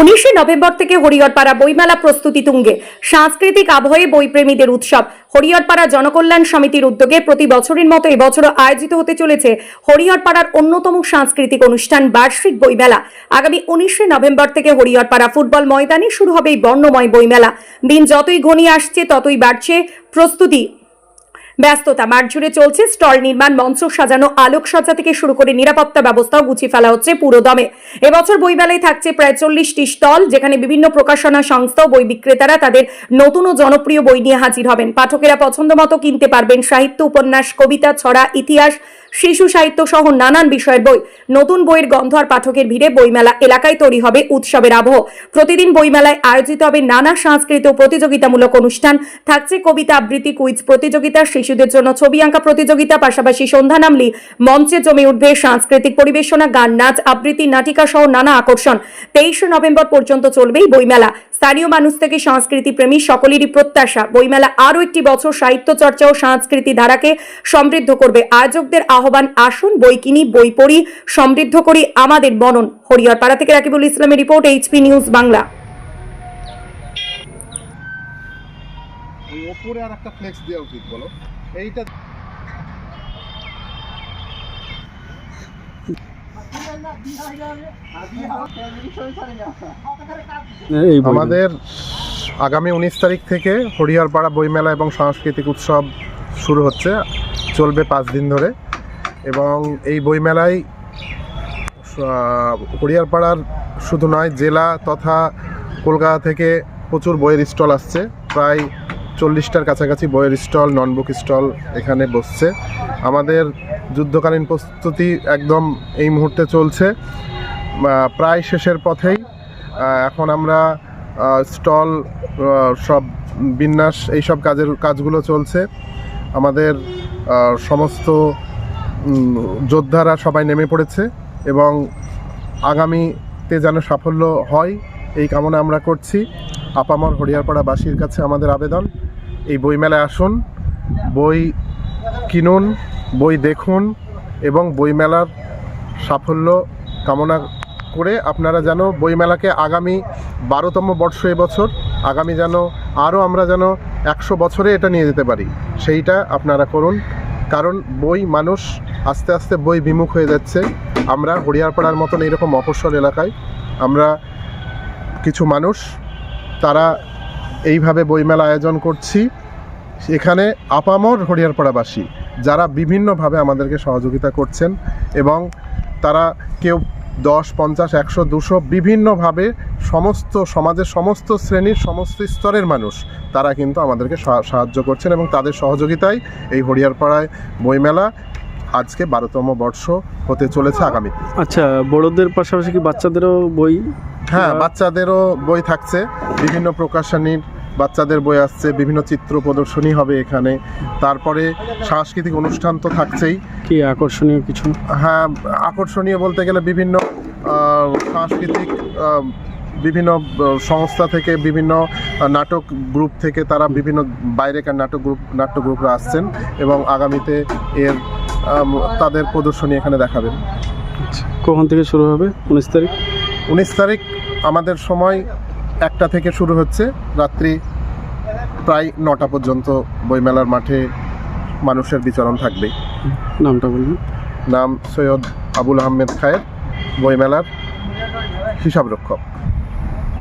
উনিশে নভেম্বর থেকে হরিহরপাড়া বইমেলা প্রস্তুতি তুঙ্গে। সাংস্কৃতিক আবহে বইপ্রেমীদের উৎসব। হরিহরপাড়া জনকল্যাণ সমিতির উদ্যোগে প্রতি বছরের মতো এবছরও আয়োজিত হতে চলেছে হরিহরপাড়ার অন্যতম সাংস্কৃতিক অনুষ্ঠান বার্ষিক বইমেলা। আগামী উনিশে নভেম্বর থেকে হরিহরপাড়া ফুটবল ময়দানে শুরু হবে এই বর্ণময় বইমেলা। দিন যতই ঘনিয়ে আসছে, ততই বাড়ছে প্রস্তুতি ব্যস্ততা মাঠ জুড়ে চলছে স্টল নির্মাণ, মঞ্চ সাজানো আলোক আলোকসজ্জা থেকে শুরু করে নিরাপত্তা ব্যবস্থাও গুছিয়ে ফেলা হচ্ছে পুরো দমে। এবছর বইমেলায় থাকছে প্রায় চল্লিশটি স্টল, যেখানে বিভিন্ন প্রকাশনা সংস্থা ও বই বিক্রেতারা তাদের নতুন ও জনপ্রিয় বই নিয়ে হাজির হবেন। পাঠকেরা পছন্দ মতো কিনতে পারবেন সাহিত্য উপন্যাস, কবিতা, ছড়া, ইতিহাস শিশু সাহিত্য সহ নানান বিষয়ের বই। নতুন বইয়ের গন্ধ আর পাঠকের ভিড়ে বইমেলা এলাকায় তৈরি হবে উৎসবের আবহ। প্রতিদিন বইমেলায় আয়োজিত হবে নানা সাংস্কৃতিক প্রতিযোগিতামূলক অনুষ্ঠান। থাকছে কবিতা আবৃত্তি, কুইজ প্রতিযোগিতা, শিশুদের জন্য ছবি আঁকা প্রতিযোগিতা, পাশাপাশি সন্ধ্যা নামলি মঞ্চে জমে উঠবে সাংস্কৃতিক পরিবেশনা, গান, নাচ, আবৃত্তি, নাটিকা সহ নানা আকর্ষণ। তেইশে নভেম্বর পর্যন্ত চলবে এই বইমেলা। স্থানীয় মানুষ থেকে সংস্কৃতি প্রেমী সকলেরই প্রত্যাশা, বইমেলা আরও একটি বছর সাহিত্য চর্চা ও সংস্কৃতি ধারাকে সমৃদ্ধ করবে। আয়োজকদের আহ্বান আসুন বই কিনি বই পড়ি সমৃদ্ধ করি আমাদের বনন। হরিহরপাড়া থেকে রাকিবুল ইসলামের রিপোর্ট এইচপি নিউজ বাংলা। ওই আর একটা ফ্লেক্স দেওয়া উচিত বলো। এইটা এই বইটা। আমাদের আগামী উনিশ তারিখ থেকে হরিহরপাড়া বইমেলা এবং সাংস্কৃতিক উৎসব শুরু হচ্ছে। চলবে পাঁচ দিন ধরে। এবং এই বইমেলায় আহ, হরিহরপাড়ার শুধু নয় জেলা তথা কলকাতা থেকে প্রচুর বইয়ের স্টল আসছে। প্রায় চল্লিশটার কাছাকাছি বইয়ের স্টল নন বুক স্টল এখানে বসছে। আমাদের যুদ্ধকালীন প্রস্তুতি একদম এই মুহূর্তে চলছে। প্রায় শেষের পথেই এখন আমরা স্টল সব বিন্যাস এইসব কাজের কাজগুলো চলছে। আমাদের সমস্ত যোদ্ধারা সবাই নেমে পড়েছে এবং আগামীতে যেন সাফল্য হয়, এই কামনা আমরা করছি। আপামর হরিয়ারপাড়াবাসীর কাছে আমাদের আবেদন। এই বইমেলায় আসুন, বই কিনুন, বই দেখুন এবং বইমেলার সাফল্য কামনা করে আপনারা যেন বইমেলাকে আগামী বারোতম বর্ষ এবছর, আগামী যেন আরও আমরা যেন একশো বছরে এটা নিয়ে যেতে পারি। সেইটা আপনারা করুন। কারণ বই মানুষ আস্তে আস্তে বই বিমুখ হয়ে যাচ্ছে। আমরা হরিয়ারপাড়ার মতন এইরকম অপসর এলাকায় আমরা কিছু মানুষ, তারা এইভাবে বইমেলা আয়োজন করছি। এখানে আপামর হরিয়ারপাড়াবাসী, যারা বিভিন্নভাবে আমাদেরকে সহযোগিতা করছেন এবং তারা কেউ দশ পঞ্চাশ একশো দুশো বিভিন্নভাবে সমস্ত সমাজের সমস্ত শ্রেণির সমস্ত স্তরের মানুষ তারা কিন্তু আমাদেরকে সাহায্য করছেন এবং তাদের সহযোগিতায় এই হরিয়ারপাড়ায় বইমেলা আজকে বারোতম বর্ষ হতে চলেছে আগামী আচ্ছা বড়দের পাশাপাশি কি বাচ্চাদেরও বই হ্যাঁ বাচ্চাদেরও বই থাকছে বিভিন্ন প্রকাশনীর বাচ্চাদের বই আসছে বিভিন্ন চিত্র প্রদর্শনী হবে এখানে। তারপরে সাংস্কৃতিক অনুষ্ঠান তো থাকছেই। কি আকর্ষণীয় কিছু? হ্যাঁ আকর্ষণীয় বলতে গেলে বিভিন্ন সাংস্কৃতিক বিভিন্ন সংস্থা থেকে বিভিন্ন নাটক গ্রুপ থেকে তারা বিভিন্ন বাইরেকার নাটক গ্রুপ নাট্য গ্রুপরা আসছেন এবং আগামীতে এর তাদের প্রদর্শনী এখানে দেখাবেন। আচ্ছা, কখন থেকে শুরু হবে? উনিশ তারিখ? উনিশ তারিখ আমাদের সময় একটা থেকে শুরু হচ্ছে। রাত্রি প্রায় নটা পর্যন্ত বইমেলার মাঠে মানুষের বিচরণ থাকবে নামটা বলবেন নাম সৈয়দ আবুল আহমেদ খায়ের বইমেলার হিসাবরক্ষক।